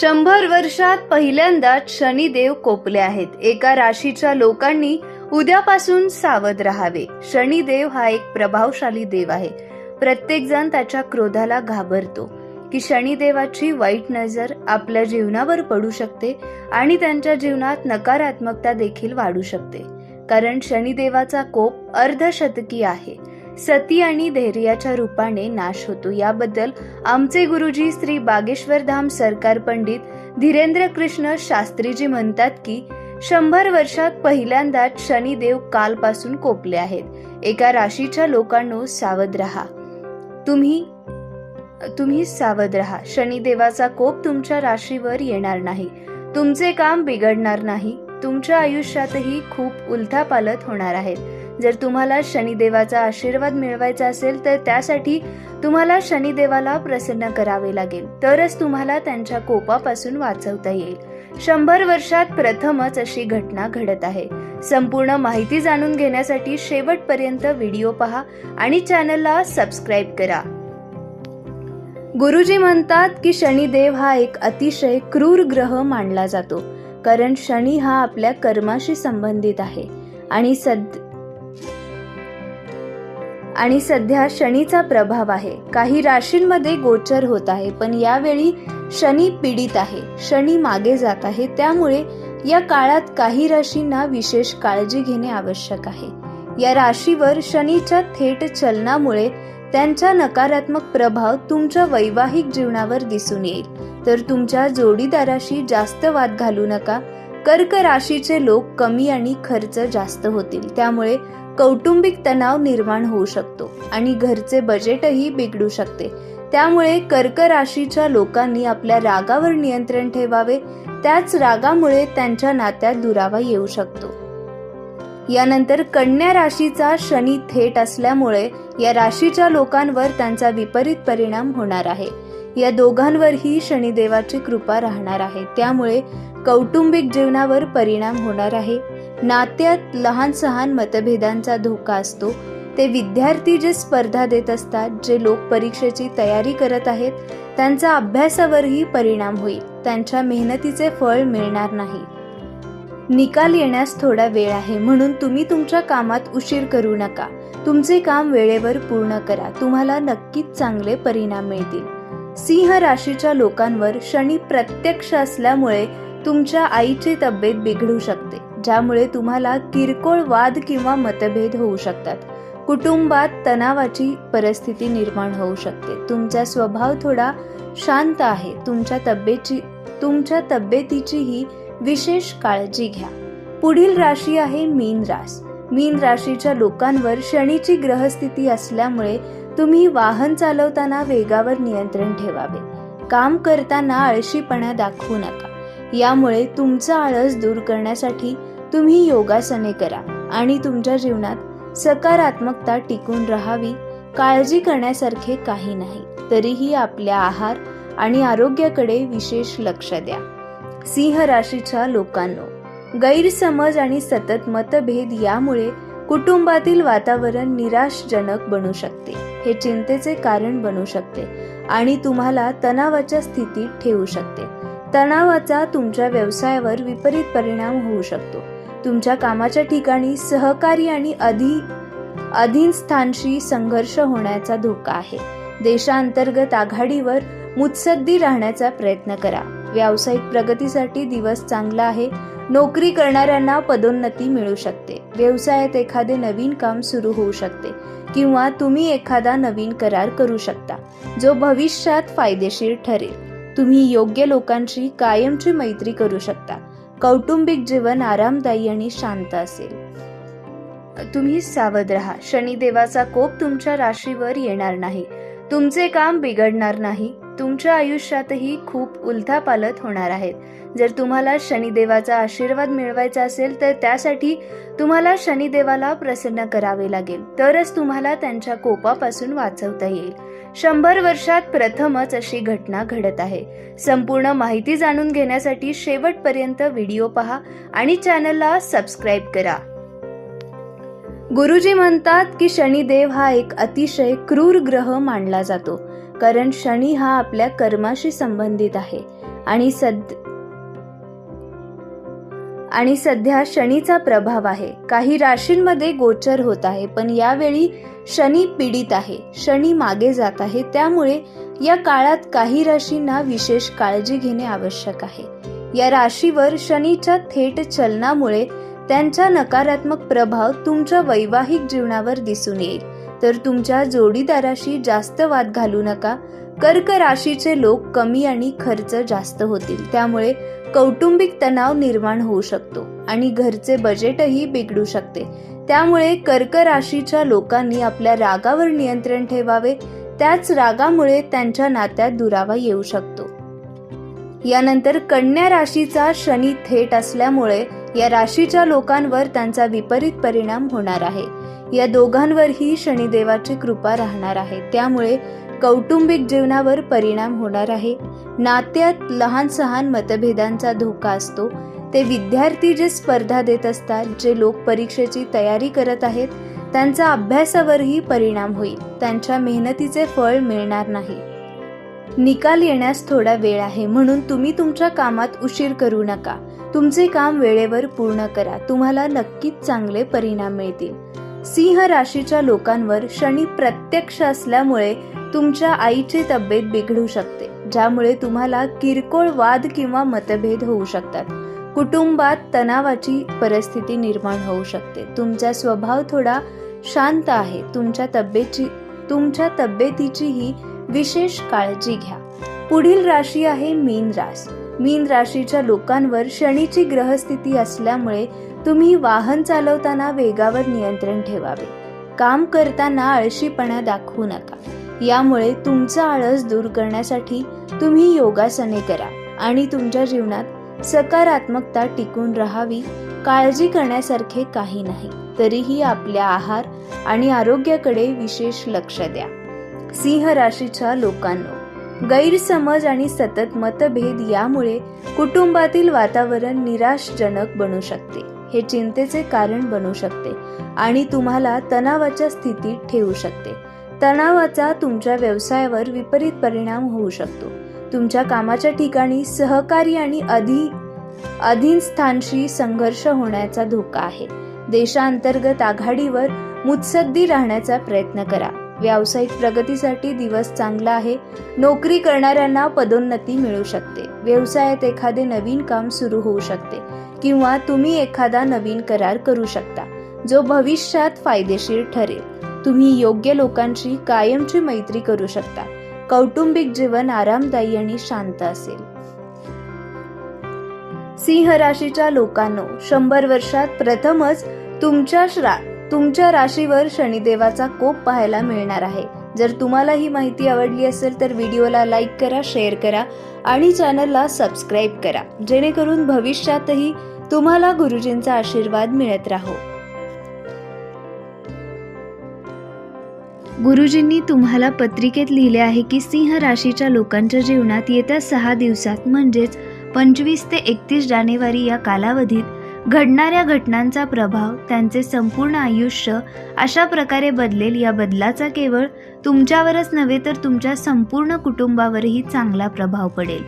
शंभर वर्षात पहिल्यांदाच शनिदेव कोपले आहेत. एका राशीच्या लोकांनी उद्यापासून सावध राहावे. शनिदेव हा एक प्रभावशाली देव आहे. प्रत्येक जण त्याच्या क्रोधाला घाबरतो. की शनिदेवाची वाईट नजर आपल्या जीवनावर पडू शकते आणि त्यांच्या जीवनात नकारात्मकता देखील वाढू शकते. कारण शनिदेवाचा कोप अर्धशतकी आहे. सती आणि धैर्याच्या रूपाने नाश होतो. याबद्दल आमचे गुरुजी श्री बागेश्वर धाम सरकार पंडित धीरेंद्र कृष्ण शास्त्रीजी म्हणतात की शंभर वर्षात पहिल्यांदाच शनिदेव कालपासून कोपले आहेत. एका राशीच्या लोकांनो सावध रहा. तुम्ही तुम्ही सावध रहा. शनिदेवाचा कोप तुमच्या राशीवर येणार नाही. तुमचे काम बिघडणार नाही. तुमच्या आयुष्यातही खूप उलथापालत होणार आहेत. जर तुम्हाला शनिदेवाचा आशीर्वाद मिळवायचा असेल तर त्यासाठी तुम्हाला शनिदेवाला प्रसन्न करावे लागेल. तरच तुम्हाला त्यांच्या कोपापासून वाचवता येईल. शंभर वर्षात प्रथमच अशी घटना घडत आहे. संपूर्ण माहिती जाणून घेण्यासाठी शेवटपर्यंत व्हिडिओ पहा आणि चॅनलला सबस्क्राईब करा. गुरुजी म्हणतात की शनिदेव हा एक अतिशय क्रूर ग्रह मानला जातो कारण शनी हा आपल्या कर्माशी संबंधित आहे आणि सद आणि सध्या शनीचा प्रभाव आहे. काही राशींमध्ये गोचर होत आहे पण यावेळी शनी पीडित आहे शनी मागे जात आहे त्यामुळे या काळात काही राशींना विशेष काळजी घेणे आवश्यक आहे. या राशीवर शनीच्या थेट चलनामुळे त्यांचा नकारात्मक प्रभाव तुमच्या वैवाहिक जीवनावर दिसून येईल. तर तुमच्या जोडीदाराशी जास्त वाद घालू नका. कर्क राशीचे लोक कमी आणि खर्च जास्त होतील. त्यामुळे कौटुंबिक तणाव निर्माण होऊ शकतो आणि घरचे बजेटही बिघडू शकते. त्यामुळे कर्क राशीच्या लोकांनी आपल्या रागावर नियंत्रण ठेवावे त्याच रागामुळे त्यांच्या नात्यात दुरावा येऊ शकतो. यानंतर कन्या राशीचा शनी थेट असल्यामुळे या राशीच्या लोकांवर त्यांचा विपरीत परिणाम होणार आहे. या दोघांवरही शनिदेवाची कृपा राहणार आहे. त्यामुळे कौटुंबिक जीवनावर परिणाम होणार आहे. नात्यात लहान सहान मतभेदांचा धोका असतो. ते विद्यार्थी जे स्पर्धा देत असतात जे लोक परीक्षेची तयारी करत आहेत त्यांचा अभ्यासावरही परिणाम होईल. त्यांच्या मेहनतीचे फळ मिळणार नाही. निकाल येण्यास थोडा वेळ आहे म्हणून तुम्ही तुमच्या कामात उशीर करू नका. तुमचे काम वेळेवर पूर्ण करा. तुम्हाला नक्कीच चांगले परिणाम मिळतील. सिंह राशीच्या लोकांवर शनी प्रत्यक्ष असल्यामुळे तुमच्या आईची तब्येत बिघडू शकते. ज्यामुळे तुम्हाला किरकोळ वाद किंवा मतभेद होऊ शकतात. कुटुंबात तणावाची परिस्थिती निर्माण होऊ शकते. तुमचा स्वभाव थोडा शांत आहे. तुमच्या तब्येची तुमच्या तब्येतीचीही विशेष काळजी घ्या. पुढील राशी आहे मीन रास. मीन राशीच्या लोकांवर शनीची ग्रहस्थिती असल्यामुळे तुम्ही वाहन चालवताना वेगावर नियंत्रण ठेवावे. काम करताना आळशीपणा दाखवू नका. यामुळे तुमचा आळस दूर करण्यासाठी तुम्ही योगासने करा आणि तुमच्या जीवनात सकारात्मकता टिकून राहावी. काळजी करण्यासारखे काही नाही. तरीही आपल्या आहार आणि आरोग्याकडे विशेष लक्ष द्या. सिंह राशीच्या लोकांनो गैरसमज आणि सतत मतभेद यामुळे कुटुंबातील वातावरण निराशजनक बनू शकते. हे चिंतेचे कारण बनू शकते आणि तुम्हाला तणावाच्या स्थितीत ठेवू शकते. तणावाचा तुमच्या व्यवसायावर विपरीत परिणाम होऊ शकतो. तुमच्या कामाच्या ठिकाणी सहकारी आणि अधि स्थानशी संघर्ष होण्याचा धोका आहे. देशांतर्गत आघाडीवर मुत्सद्दी राहण्याचा प्रयत्न करा. व्यावसायिक प्रगतीसाठी दिवस चांगला आहे. नोकरी करणाऱ्यांना पदोन्नती मिळू शकते. व्यवसायात एखादे नवीन काम सुरू होऊ शकते किंवा तुम्ही एखादा नवीन करार करू शकता जो भविष्यात फायदेशीर ठरेल. तुम्ही योग्य लोकांशी कायमची मैत्री करू शकता. कौटुंबिक जीवन आरामदायी आणि शांत असेल. तुम्ही सावध राहा. शनिदेवाचा कोप तुमच्या राशीवर येणार नाही. तुमचे काम बिघडणार नाही. तुमच्या आयुष्यातही खूप उलथापालत होणार आहेत. जर तुम्हाला शनिदेवाचा आशीर्वाद मिळवायचा असेल तर त्यासाठी तुम्हाला शनिदेवाला प्रसन्न करावे लागेल. तरच तुम्हाला त्यांच्या कोपापासून वाचवता येईल. शंभर वर्षात प्रथमच अशी घटना घडत आहे. संपूर्ण माहिती जाणून घेण्यासाठी शेवटपर्यंत व्हिडिओ पहा आणि चॅनलला सबस्क्राईब करा. गुरुजी म्हणतात की शनिदेव हा एक अतिशय क्रूर ग्रह मानला जातो कारण शनी हा आपल्या कर्माशी संबंधित आहे आणि सद आणि सध्या शनीचा प्रभाव आहे. काही राशींमध्ये गोचर होत आहे पण यावेळी शनी पीडित आहे. शनी मागे जात आहे त्यामुळे या काळात काही राशींना विशेष काळजी घेणे आवश्यक आहे. या राशीवर शनीच्या थेट चलनामुळे त्यांचा नकारात्मक प्रभाव तुमच्या वैवाहिक जीवनावर दिसून येईल. तर तुमच्या जोडीदाराशी जास्त वाद घालू नका. कर्क राशीचे लोक कमी आणि खर्च जास्त होतील. त्यामुळे कौटुंबिक तणाव निर्माण होऊ शकतो आणि घरचे बजेटही बिघडू शकते. त्यामुळे कर्क राशीच्या लोकांनी आपल्या रागावर नियंत्रण ठेवावे. त्याच रागामुळे त्यांच्या नात्यात दुरावा येऊ शकतो. यानंतर कन्या राशीचा शनी थेट असल्यामुळे या राशीच्या लोकांवर त्यांचा विपरीत परिणाम होणार आहे. या दोघांवरही शनिदेवाची कृपा राहणार आहे. त्यामुळे कौटुंबिक जीवनावर परिणाम होणार आहे. नात्यात लहान सहान मतभेदांचा धोका असतो. ते विद्यार्थी जे स्पर्धा देत असतात जे लोक परीक्षेची तयारी करत आहेत त्यांचा अभ्यासावरही परिणाम होईल. त्यांच्या मेहनतीचे फळ मिळणार नाही. निकाल येण्यास थोडा वेळ आहे. म्हणून तुम्ही तुमच्या कामात उशीर करू नका. तुमचे काम वेळेवर पूर्ण करा. तुम्हाला नक्कीच चांगले परिणाम मिळतील. सिंह राशीच्या लोकांवर शनी प्रत्यक्ष असल्यामुळे तुमच्या आईची तब्येत बिघडू शकते ज्यामुळे तुम्हाला किरकोळ वाद किंवा मतभेद होऊ शकतात. कुटुंबात तणावाची परिस्थिती निर्माण होऊ शकते. तुमचा स्वभाव थोडा शांत आहे. तुमच्या तब्येची तुमच्या तब्येतीचीही विशेष काळजी घ्या. पुढील राशी आहे मीन रास. मीन राशीच्या लोकांवर शनीची ग्रहस्थिती असल्यामुळे तुम्ही वाहन चालवताना वेगावर नियंत्रण ठेवावे. काम करताना आळशीपणा दाखवू नका. यामुळे तुमचा आळस दूर करण्यासाठी तुम्ही योगासने करा आणि तुमच्या जीवनात सकारात्मकता टिकून राहावी. काळजी करण्यासारखे काही नाही. तरीही आपल्या आहार आणि आरोग्याकडे विशेष लक्ष द्या. सिंह राशीच्या लोकांनो गैरसमज आणि सतत मतभेद यामुळे कुटुंबातील वातावरण निराशजनक बनू शकते. हे चिंतेचे कारण बनू शकते आणि तुम्हाला तणावाच्या स्थितीत ठेवू शकते. तणावाचा तुमच्या व्यवसायावर विपरीत परिणाम होऊ शकतो. तुमच्या कामाच्या ठिकाणी सहकारी आणि अधि अधीनस्थानशी संघर्ष होण्याचा धोका आहे. देशांतर्गत आघाडीवर मुत्सद्दी राहण्याचा प्रयत्न करा. व्यावसायिक प्रगतीसाठी दिवस चांगला आहे. नोकरी करणाऱ्यांना पदोन्नती मिळू शकते. व्यवसायात एखादे नवीन काम सुरू होऊ शकते. किंवा तुम्ही एखादा नवीन करार करू शकता जो भविष्यात फायदेशीर ठरेल. तुम्ही योग्य लोकांशी कायमची मैत्री करू शकता. कौटुंबिक जीवन आरामदायी आणि शांत असेल. सिंह राशीच्या लोकांनो शंभर वर्षात प्रथमच तुमच्या श्रा तुमच्या राशीवर शनिदेवाचा कोप पाहायला मिळणार आहे. जर तुम्हाला ही माहिती आवडली असेल तर व्हिडिओला लाईक करा शेअर करा आणि चॅनलला सबस्क्राईब करा. जेणेकरून भविष्यातही तुम्हाला गुरुजींचा आशीर्वाद मिळत राहो. गुरुजींनी तुम्हाला पत्रिकेत लिहिले आहे की सिंह राशीच्या लोकांच्या जीवनात येत्या सहा दिवसात म्हणजेच पंचवीस ते एकतीस जानेवारी या कालावधीत घडणाऱ्या घटनांचा प्रभाव त्यांचे संपूर्ण आयुष्य अशा प्रकारे बदलेल या बदलाचा केवळ तुमच्यावरच नव्हे तर तुमच्या संपूर्ण कुटुंबावरही चांगला प्रभाव पडेल.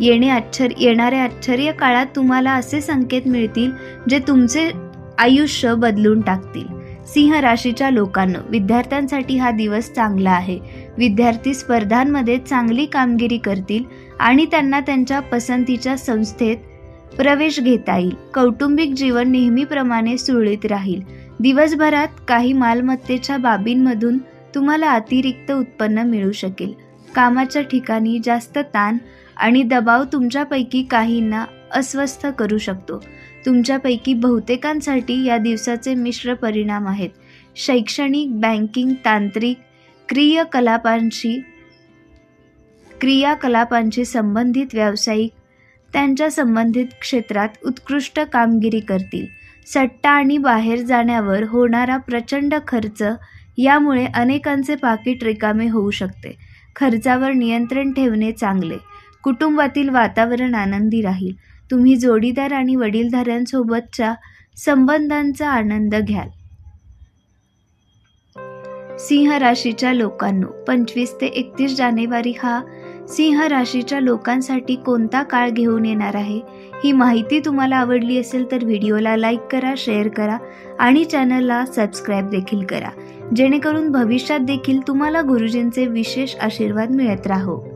येणे आश्चर्य येणाऱ्या आश्चर्य काळात तुम्हाला असे संकेत मिळतील जे तुमचे आयुष्य बदलून टाकतील. सिंह राशीच्या लोकांना विद्यार्थ्यांसाठी हा दिवस चांगला आहे. विद्यार्थी स्पर्धांमध्ये चांगली कामगिरी करतील आणि त्यांना त्यांच्या पसंतीच्या संस्थेत प्रवेश घेता येईल. कौटुंबिक जीवन नेहमीप्रमाणे सुरळीत राहील. दिवसभरात काही मालमत्तेच्या बाबींमधून तुम्हाला अतिरिक्त उत्पन्न मिळू शकेल. कामाच्या ठिकाणी जास्त ताण आणि दबाव तुमच्यापैकी काहींना अस्वस्थ करू शकतो. तुमच्यापैकी बहुतेकांसाठी या दिवसाचे मिश्र परिणाम आहेत. शैक्षणिक बँकिंग तांत्रिक क्रियाकलापांशी क्रियाकलापांशी संबंधित व्यावसायिक त्यांच्या संबंधित क्षेत्रात उत्कृष्ट कामगिरी करतील. सट्टा आणि बाहेर जाण्यावर होणारा प्रचंड खर्च यामुळे अनेकांचे पाकिट रिकामे होऊ शकते. खर्चावर नियंत्रण ठेवणे चांगले. कुटुंबातील वातावरण आनंदी राहील. तुम्ही जोडीदार आणि वडीलधाऱ्यांसोबतच्या संबंधांचा आनंद घ्याल. सिंह राशीच्या लोकांनो पंचवीस ते एकतीस जानेवारी हा सिंह राशीच्या लोकांसाठी कोणता काळ घेऊन येणार आहे? ही माहिती तुम्हाला आवडली असेल तर व्हिडिओला लाईक करा शेअर करा आणि चॅनलला सबस्क्राईब देखील करा. जेणेकरून भविष्यात देखील तुम्हाला गुरुजींचे विशेष आशीर्वाद मिळत राहो.